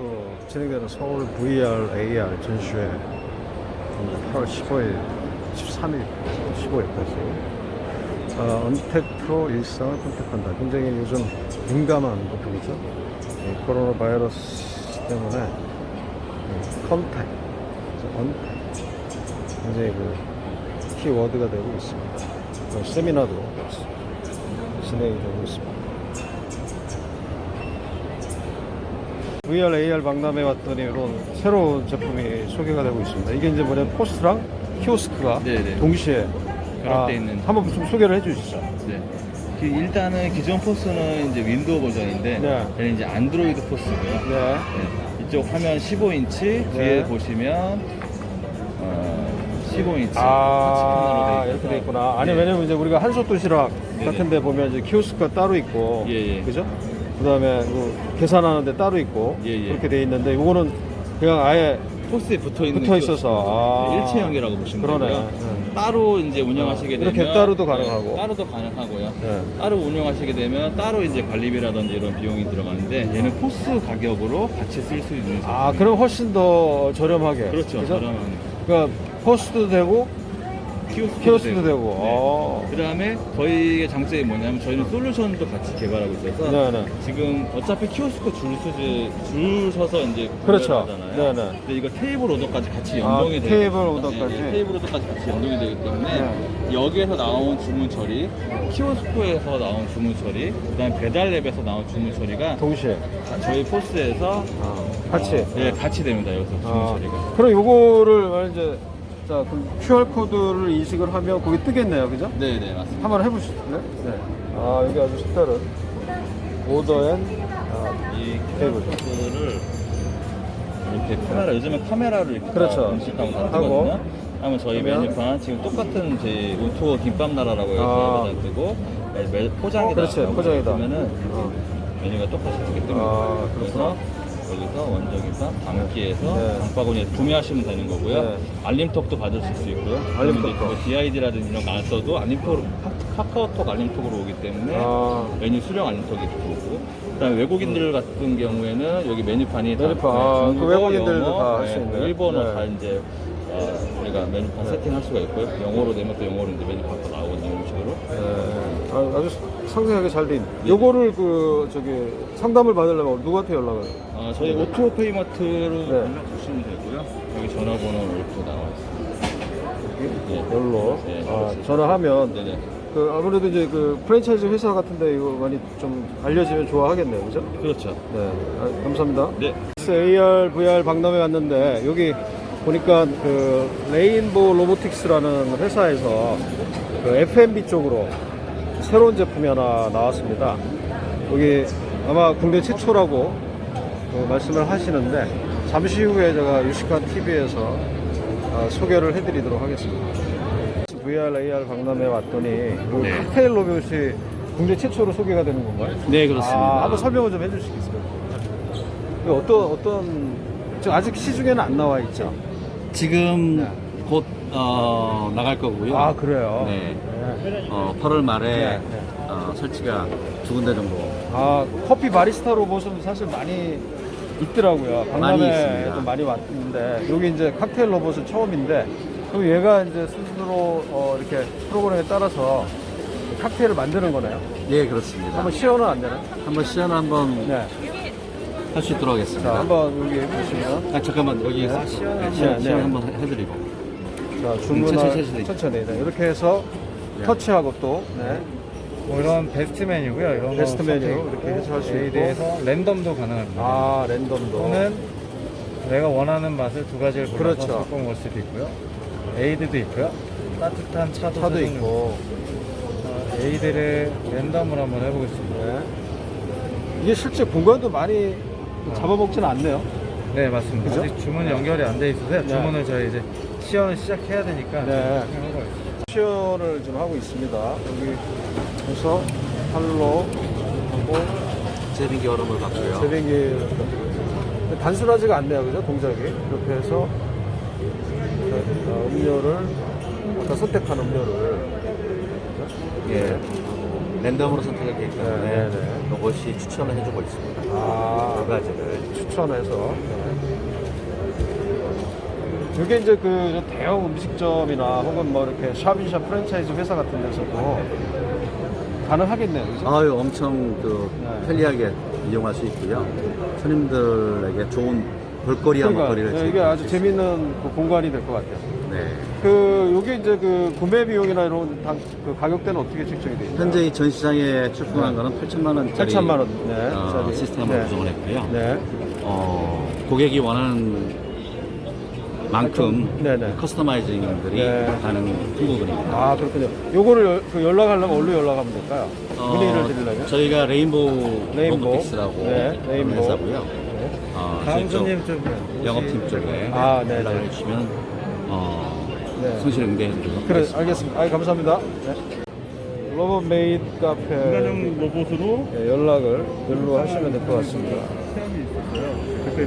그 진행되는 서울 VR AR 전시회 8월 15일, 13일, 15일까지 어, 언택 프로 일상을 선택한다. 굉장히 요즘 민감한 부분이죠. 이 코로나 바이러스 때문에 이 컨택, 언택 굉장히 그 키워드가 되고 있습니다. 그 세미나도 진행이 되고 있습니다. VR, AR 박람회 왔더니 이런 새로운 제품이 소개가 되고 있습니다. 이게 이제 뭐냐 포스트랑 키오스크가 네네. 동시에 결합돼 있는. 한번 좀 소개를 해주시죠. 네. 그 일단은 기존 포스는 이제 윈도우 버전인데 네. 얘는 이제 안드로이드 포스고요. 네. 네. 이쪽 화면 15인치 네. 뒤에 보시면 어, 15인치 아 패널로 이렇게 돼 있구나. 아니 네. 왜냐면 이제 우리가 한솥 도시락 네네. 같은데 보면 이제 키오스크가 따로 있고, 예, 예. 그죠? 그다음에 그 계산하는데 따로 있고 예, 예. 그렇게 돼 있는데 이거는 그냥 아예 포스에 붙어 있는 붙어 있어서 아. 일체형이라고 보시면 그러네. 되고요. 네. 따로 이제 운영하시게 어, 되면 이렇게 따로도 가능하고. 네, 따로도 가능하고요. 네. 따로 운영하시게 되면 따로 이제 관리비라든지 이런 비용이 들어가는데 얘는 포스 가격으로 같이 쓸 수 있는 아. 그럼 훨씬 더 저렴하게. 그렇죠. 그죠? 저렴한 그러니까 포스도 되고 키오스크도, 키오스크도 되고. 네. 어. 그 다음에 저희의 장점이 뭐냐면 저희는 솔루션도 같이 개발하고 있어서 네네. 지금 어차피 키오스크 줄 서지 줄 서서 이제 그렇죠. 구매를 하잖아요. 네네. 근데 이거 테이블 오더까지 같이 아, 연동이 되고 테이블 오더까지? 테이블 오더까지 같이 연동이 되기 때문에 네. 여기에서 나온 주문 처리, 키오스크에서 나온 주문 처리, 그다음에 배달앱에서 나온 주문 처리가 동시에. 다 저희 포스에서 아, 같이. 어, 네, 같이 됩니다. 여기서 주문 아, 처리가. 그럼 요거를 말이제 자 그럼 QR 코드를 인식을 하면 거기 뜨겠네요, 그죠? 네, 네, 맞습니다. 한번 해보실래요? 네. 아 여기 아주 색다른 오더 앤 아, 이 테이블. 코드를 이렇게 카메라 요즘에 카메라로 이렇게 그렇죠. 다 인식하고 다 하고. 뜨거든요. 하면 저희 그러면? 메뉴판 지금 똑같은 제 온투어 김밥 나라라고 아. 해서 뜨고 매- 포장이다. 그렇지, 포장이다. 그러면은 어. 메뉴가 똑같이 뜨게 뜹니다. 아, 그래서 여기서 원적임밥 담기에서 네. 장바구니에 구매하시면 되는 거고요. 네. 알림톡도 받으실 수 있고요. 알림톡도. 그러면 이제 DID라든지 이런 거 안 써도 알림톡으로 카- 카카오톡 알림톡으로 오기 때문에 아. 메뉴 수령 알림톡이 들어오고 그다음에 외국인들 같은 경우에는 여기 메뉴판이 다 메뉴판. 아, 그 외국인들도 영어, 다할수 네, 있는. 일본어 네. 다 이제 어, 우리가 메뉴판 네. 세팅할 수가 있고요. 영어로 되면 또 영어로 이제 메뉴판가 나오거든요. 이런 식으로. 네. 아, 아주 상세하게 잘 돼 있네. 요거를 그 저기 상담을 받으려면 누구한테 연락을? 아, 저희 오토 페이마트로 네. 연락 주시면 되고요. 여기 전화번호 이렇게 나와 있습니다. 네. 열로 네, 아, 그렇습니다. 전화하면 네네. 그 아무래도 이제 그 프랜차이즈 회사 같은데 이거 많이 좀 알려지면 좋아하겠네요, 그죠? 그렇죠. 네, 아, 감사합니다. 네. AR, VR 박람회 왔는데 여기 보니까 그 레인보우 로보틱스라는 회사에서 그 F&B 쪽으로 새로운 제품이 하나 나왔습니다. 여기 아마 국내 최초라고 그 말씀을 하시는데 잠시 후에 제가 유식한 TV에서 소개를 해드리도록 하겠습니다. VR, AR 박람회 왔더니 그 네. 칵테일 로봇이 국내 최초로 소개가 되는 건가요? 네, 아, 한번 설명을 좀 해주시겠습니까? 이거 어떤 어떤 지금 아직 시중에는 안 나와 있죠? 지금 네. 곧 어, 나갈 거고요. 아 그래요? 네. 네. 어, 8월 말에 네, 네. 어, 설치가 두 군데 정도. 아 커피 바리스타 로봇은 사실 많이 있더라고요. 많이 있습니다. 많이 왔는데 여기 이제 칵테일 로봇은 처음인데 그럼 얘가 이제 스스로 어, 이렇게 프로그램에 따라서 칵테일을 만드는 거네요. 예, 그렇습니다. 한번 시연은 안 되나? 한번 시연 한번 네. 할 수 있도록 하겠습니다. 자 한번 여기 해보시면 아, 잠깐만 여기 네, 네, 시연. 시연, 네, 시연 네. 한번 해드리고. 자 천천히, 천천히. 천천히 네, 이렇게 해서 터치하고 또 네. 뭐 이런 베스트 메뉴고요. 이런 베스트 거 메뉴 선택 이렇게 해서 할수 A에 있고. 대해서 랜덤도 가능합니다. 아 랜덤도 또는 내가 원하는 맛을 두 가지를 골라서 그렇죠. 섞어 먹을 수도 있고요. 에이드도 있고요. 따뜻한 차도, 차도 있고 어, 에이드를 랜덤으로 한번 해보겠습니다. 네. 이게 실제 공간도 많이 잡아먹지는 않네요. 네 맞습니다. 그죠? 아직 주문 연결이 안 돼 있어서요. 네. 주문을 저희 이제 시연을 시작해야 되니까 네. 지금 하고. 시연을 좀 하고 있습니다. 여기 해서 팔로 하고 제빙기 얼음을 받고요. 제빙기 단순하지가 않네요, 그죠? 동작이 이렇게 해서 어, 음료를 아까 선택한 음료를 그죠? 예. 랜덤으로 선택이 되기 때문에 네, 네, 네. 로봇이 추천을 해주고 있습니다. 아, 두 가지를. 추천해서. 네. 이게 이제 그 대형 음식점이나 혹은 뭐 이렇게 샵인샵 프랜차이즈 회사 같은 데서도 가능하겠네요. 그죠? 아유, 엄청 그 네. 편리하게 이용할 수 있고요. 손님들에게 좋은 볼거리와 그러니까 먹거리를 네, 이게 아주 수 있습니다. 재밌는 그 공간이 될 것 같아요. 네. 그 요게 이제 그 구매 비용이나 이런 당, 그 가격대는 어떻게 책정이 되어 있나요? 현재 이 전시장에 출품한 거는 8천만 원짜리 8천만 원. 네. 어, 짜리. 시스템으로 네. 구성을 했고요. 네. 어, 고객이 원하는 만큼 네네. 커스터마이징들이 네. 가능한 부분입니다. 아 그렇군요. 요거를 열- 그 연락하려면 어디로 연락하면 될까요? 문의를 드리려면? 저희가 레인보우 레인보우. 로보틱스라고 네, 레인보우. 회사고요. 네. 어, 저희 쪽 손님 좀 영업팀 쪽에 아, 네, 연락을 네. 주시면 어, 네. 성실 응대해 드리도록 그래 하겠습니다. 알겠습니다. 아 감사합니다. 네. 로봇 메이드 카페 인간형 로봇으로 네, 연락을 연로 하시면 될 것 같습니다. 있었어요. 그때